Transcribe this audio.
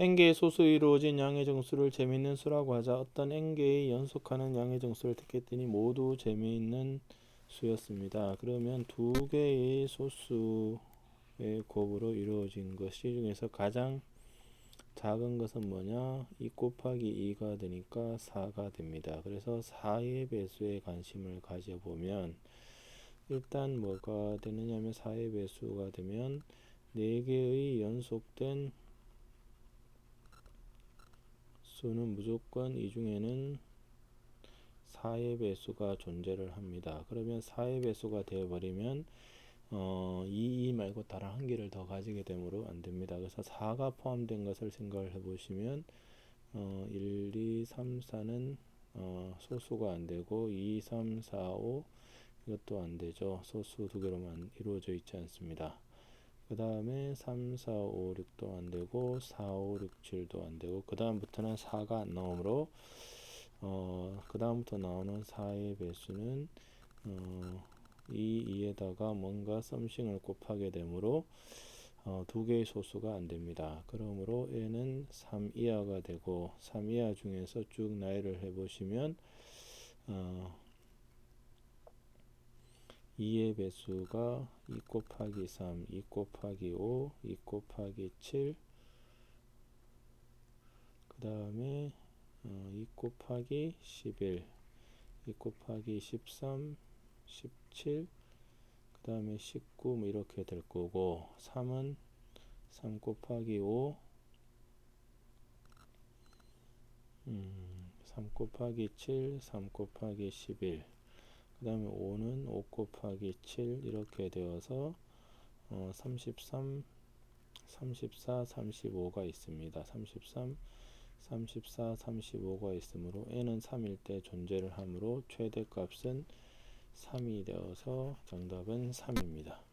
n개의 소수 이루어진 양의 정수를 재미있는 수라고 하자 어떤 n개의 연속하는 양의 정수를 택했더니 모두 재미있는 수였습니다. 그러면 두 개의 소수의 곱으로 이루어진 것이 중에서 가장 작은 것은 뭐냐? 2 곱하기 2가 되니까 4가 됩니다. 그래서 4의 배수에 관심을 가져보면 일단 뭐가 되느냐면 4의 배수가 되면 4개의 연속된 수는 무조건 이 중에는 4의 배수가 존재를 합니다. 그러면 4의 배수가 되어버리면 어, 2, 2 말고 다른 한 개를 더 가지게 되므로 안 됩니다. 그래서 4가 포함된 것을 생각을 해보시면 어, 1, 2, 3, 4는 어, 소수가 안 되고 2, 3, 4, 5 이것도 안 되죠. 소수 두 개로만 이루어져 있지 않습니다. 그 다음에 3, 4, 5, 6도 안 되고 4, 5, 6, 7도 안 되고 그 다음부터는 4가 안 나오므로 어, 그 다음부터 나오는 4의 배수는 어, 이 2에다가 뭔가 썸씽을 곱하게 되므로 어, 두 개의 소수가 안 됩니다. 그러므로 n은 3 이하가 되고 3 이하 중에서 쭉 나열을 해보시면 어, 2의 배수가 2 곱하기 3, 2 곱하기 5, 2 곱하기 7, 그 다음에 어, 2 곱하기 11, 2 곱하기 13, 17, 그 다음에 19, 뭐 이렇게 될 거고, 3은 3 곱하기 5, 음, 3 곱하기 7, 3 곱하기 11, 그 다음에 5는 5 곱하기 7 이렇게 되어서 어, 33, 34, 35가 있습니다. 33, 34, 35가 있으므로 n은 3일 때 존재를 하므로 최대값은 3이 되어서 정답은 3입니다.